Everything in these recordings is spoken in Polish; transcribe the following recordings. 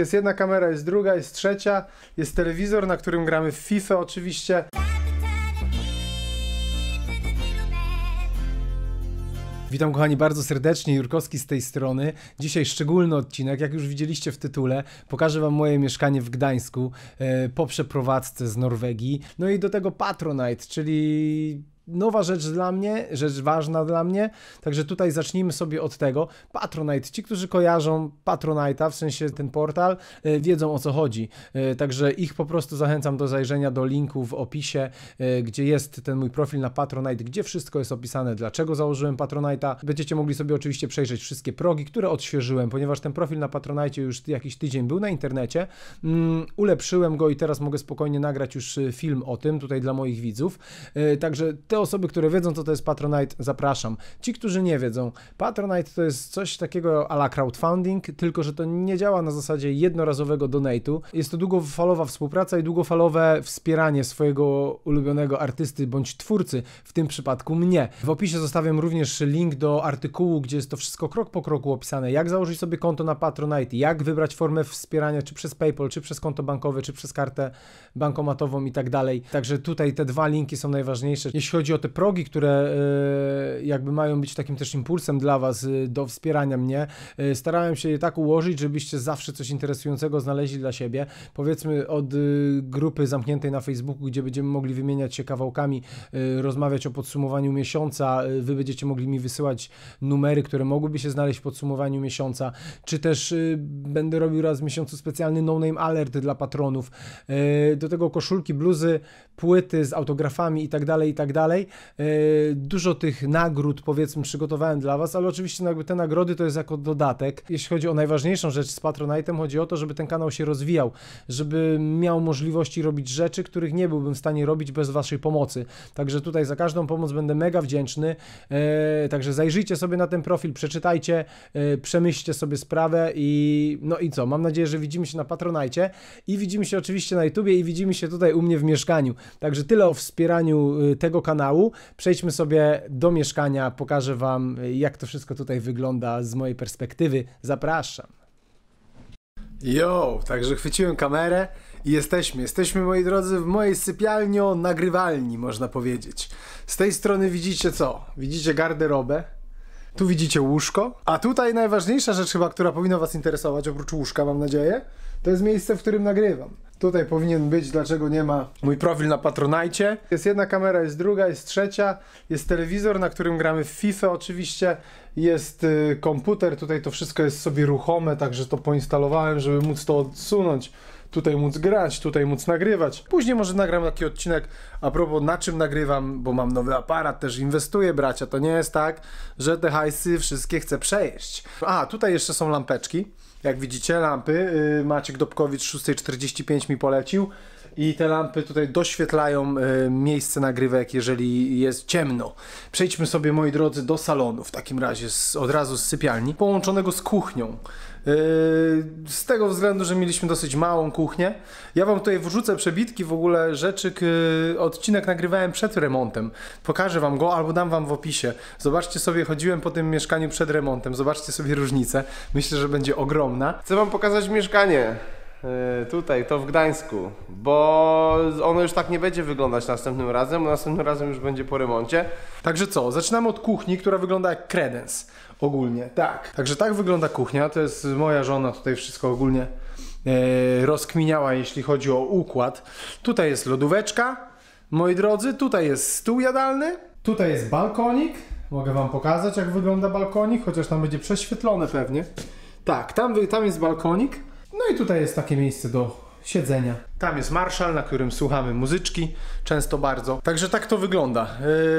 Jest jedna kamera, jest druga, jest trzecia, jest telewizor, na którym gramy w FIFA oczywiście. Witam kochani bardzo serdecznie, Jurkowski z tej strony. Dzisiaj szczególny odcinek, jak już widzieliście w tytule, pokażę wam moje mieszkanie w Gdańsku e, po przeprowadzce z Norwegii. No i do tego Patronite, czyli nowa rzecz dla mnie, rzecz ważna dla mnie, także tutaj zacznijmy sobie od tego. Patronite, ci, którzy kojarzą Patronite'a, w sensie ten portal, e, wiedzą o co chodzi, E, także ich po prostu zachęcam do zajrzenia do linku w opisie, e, gdzie jest ten mój profil na Patronite, gdzie wszystko jest opisane, dlaczego założyłem Patronite'a. Będziecie mogli sobie oczywiście przejrzeć wszystkie progi, które odświeżyłem, ponieważ ten profil na Patronite już jakiś tydzień był na internecie, mm, ulepszyłem go i teraz mogę spokojnie nagrać już film o tym, tutaj dla moich widzów, także te osoby, które wiedzą, co to jest Patronite, zapraszam. Ci, którzy nie wiedzą, Patronite to jest coś takiego a la crowdfunding, tylko że to nie działa na zasadzie jednorazowego donate'u. Jest to długofalowa współpraca i długofalowe wspieranie swojego ulubionego artysty bądź twórcy, w tym przypadku mnie. W opisie zostawiam również link do artykułu, gdzie jest to wszystko krok po kroku opisane, jak założyć sobie konto na Patronite, jak wybrać formę wspierania, czy przez PayPal, czy przez konto bankowe, czy przez kartę bankomatową i tak dalej. Także tutaj te dwa linki są najważniejsze. Jeśli chodzi o te progi, które e, jakby mają być takim też impulsem dla Was e, do wspierania mnie, e, starałem się je tak ułożyć, żebyście zawsze coś interesującego znaleźli dla siebie. Powiedzmy od grupy zamkniętej na Facebooku, gdzie będziemy mogli wymieniać się kawałkami, rozmawiać o podsumowaniu miesiąca, Wy będziecie mogli mi wysyłać numery, które mogłyby się znaleźć w podsumowaniu miesiąca, czy też będę robił raz w miesiącu specjalny no-name alert dla patronów. Do tego koszulki, bluzy, płyty z autografami i tak dalej. E, Dużo tych nagród, powiedzmy, przygotowałem dla Was, ale oczywiście no, jakby te nagrody to jest jako dodatek. Jeśli chodzi o najważniejszą rzecz z Patronite'em, chodzi o to, żeby ten kanał się rozwijał, żeby miał możliwości robić rzeczy, których nie byłbym w stanie robić bez Waszej pomocy. Także tutaj za każdą pomoc będę mega wdzięczny. E, Także zajrzyjcie sobie na ten profil, przeczytajcie, e, przemyślcie sobie sprawę i no i co? Mam nadzieję, że widzimy się na Patronite i widzimy się oczywiście na YouTubie i widzimy się tutaj u mnie w mieszkaniu. Także tyle o wspieraniu tego kanału. Przejdźmy sobie do mieszkania, pokażę Wam, jak to wszystko tutaj wygląda z mojej perspektywy. Zapraszam. Yo, także chwyciłem kamerę i jesteśmy. Jesteśmy, moi drodzy, w mojej sypialnio nagrywalni, można powiedzieć. Z tej strony widzicie co? Widzicie garderobę. Tu widzicie łóżko. A tutaj najważniejsza rzecz chyba, która powinna Was interesować, oprócz łóżka, mam nadzieję, to jest miejsce, w którym nagrywam. Tutaj powinien być, dlaczego nie ma mój profil na Patronite. Jest jedna kamera, jest druga, jest trzecia, jest telewizor, na którym gramy w FIFA oczywiście, jest y, komputer, tutaj to wszystko jest sobie ruchome, także to poinstalowałem, żeby móc to odsunąć. Tutaj móc grać, tutaj móc nagrywać. Później może nagram taki odcinek a propos na czym nagrywam, bo mam nowy aparat, też inwestuję bracia. To nie jest tak, że te hajsy wszystkie chcę przejeść. A, tutaj jeszcze są lampeczki. Jak widzicie, lampy. Yy, Maciek Dobkowicz 6.45 mi polecił. I te lampy tutaj doświetlają y, miejsce nagrywek, jeżeli jest ciemno. Przejdźmy sobie, moi drodzy, do salonu w takim razie, z, od razu z sypialni, połączonego z kuchnią. Yy, z tego względu, że mieliśmy dosyć małą kuchnię. Ja wam tutaj wrzucę przebitki w ogóle rzeczy, odcinek nagrywałem przed remontem. Pokażę wam go albo dam wam w opisie. Zobaczcie sobie, chodziłem po tym mieszkaniu przed remontem, zobaczcie sobie różnicę. Myślę, że będzie ogromna. Chcę wam pokazać mieszkanie. E, Tutaj, to w Gdańsku, bo ono już tak nie będzie wyglądać następnym razem, bo następnym razem już będzie po remoncie. Także co, zaczynamy od kuchni, która wygląda jak kredens ogólnie. Tak. Także tak wygląda kuchnia, to jest moja żona tutaj wszystko ogólnie e, rozkminiała, jeśli chodzi o układ. Tutaj jest lodóweczka, moi drodzy, tutaj jest stół jadalny, tutaj jest balkonik. Mogę wam pokazać, jak wygląda balkonik, chociaż tam będzie prześwietlone pewnie. Tak, tam, tam jest balkonik. No i tutaj jest takie miejsce do siedzenia. Tam jest marszal, na którym słuchamy muzyczki, często bardzo. Także tak to wygląda.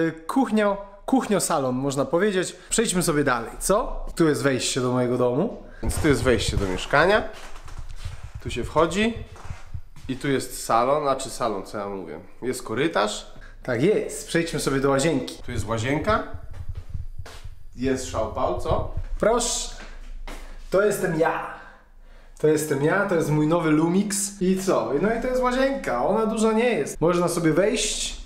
Yy, kuchnia, kuchnio-salon można powiedzieć. Przejdźmy sobie dalej, co? Tu jest wejście do mojego domu. Więc tu jest wejście do mieszkania. Tu się wchodzi. I tu jest salon, a czy salon, co ja mówię? Jest korytarz. Tak jest. Przejdźmy sobie do łazienki. Tu jest łazienka. Jest szałpał, co? Proszę. To jestem ja. To jestem ja, to jest mój nowy Lumix. I co? No i to jest łazienka. Ona duża nie jest. Można sobie wejść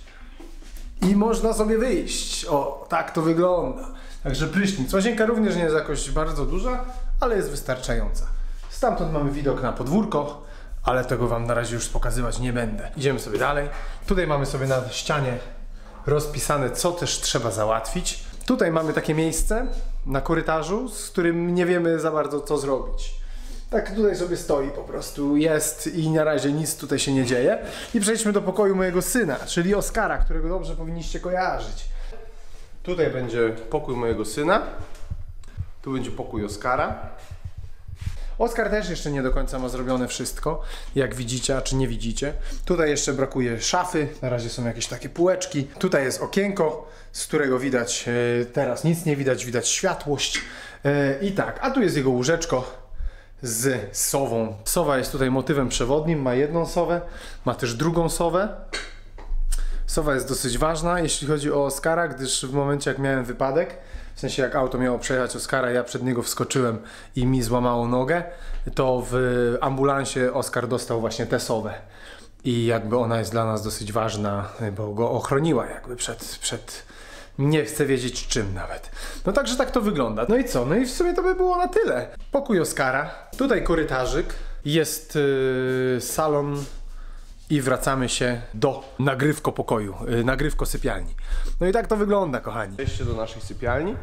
i można sobie wyjść. O, tak to wygląda. Także prysznic. Łazienka również nie jest jakoś bardzo duża, ale jest wystarczająca. Stamtąd mamy widok na podwórko, ale tego Wam na razie już pokazywać nie będę. Idziemy sobie dalej. Tutaj mamy sobie na ścianie rozpisane, co też trzeba załatwić. Tutaj mamy takie miejsce na korytarzu, z którym nie wiemy za bardzo, co zrobić. Tak tutaj sobie stoi po prostu, jest i na razie nic tutaj się nie dzieje. I przejdźmy do pokoju mojego syna, czyli Oskara, którego dobrze powinniście kojarzyć. Tutaj będzie pokój mojego syna. Tu będzie pokój Oskara. Oskar też jeszcze nie do końca ma zrobione wszystko, jak widzicie, a czy nie widzicie. Tutaj jeszcze brakuje szafy, na razie są jakieś takie półeczki. Tutaj jest okienko, z którego widać, e, teraz nic nie widać, widać światłość. E, I tak, a tu jest jego łóżeczko z sową. Sowa jest tutaj motywem przewodnim, ma jedną sowę, ma też drugą sowę. Sowa jest dosyć ważna, jeśli chodzi o Oskara, gdyż w momencie jak miałem wypadek, w sensie jak auto miało przejechać Oskara, ja przed niego wskoczyłem i mi złamało nogę, to w ambulansie Oskar dostał właśnie tę sowę. I jakby ona jest dla nas dosyć ważna, bo go ochroniła jakby przed, przed nie chcę wiedzieć czym nawet. No także tak to wygląda. No i co? No i w sumie to by było na tyle. Pokój Oskara, tutaj korytarzyk, jest yy, salon i wracamy się do nagrywko pokoju, yy, nagrywko sypialni. No i tak to wygląda, kochani. Wejście do naszej sypialni.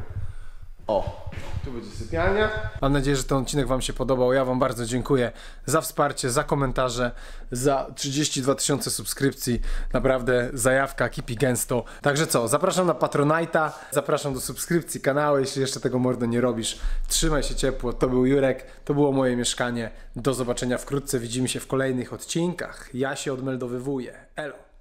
O, tu będzie sypialnia. Mam nadzieję, że ten odcinek Wam się podobał. Ja Wam bardzo dziękuję za wsparcie, za komentarze, za 32 tysiące subskrypcji. Naprawdę zajawka kipi gęsto. Także co, zapraszam na Patronite'a, zapraszam do subskrypcji kanału, jeśli jeszcze tego mordo nie robisz. Trzymaj się ciepło. To był Jurek, to było moje mieszkanie. Do zobaczenia wkrótce. Widzimy się w kolejnych odcinkach. Ja się odmeldowywuję. Elo.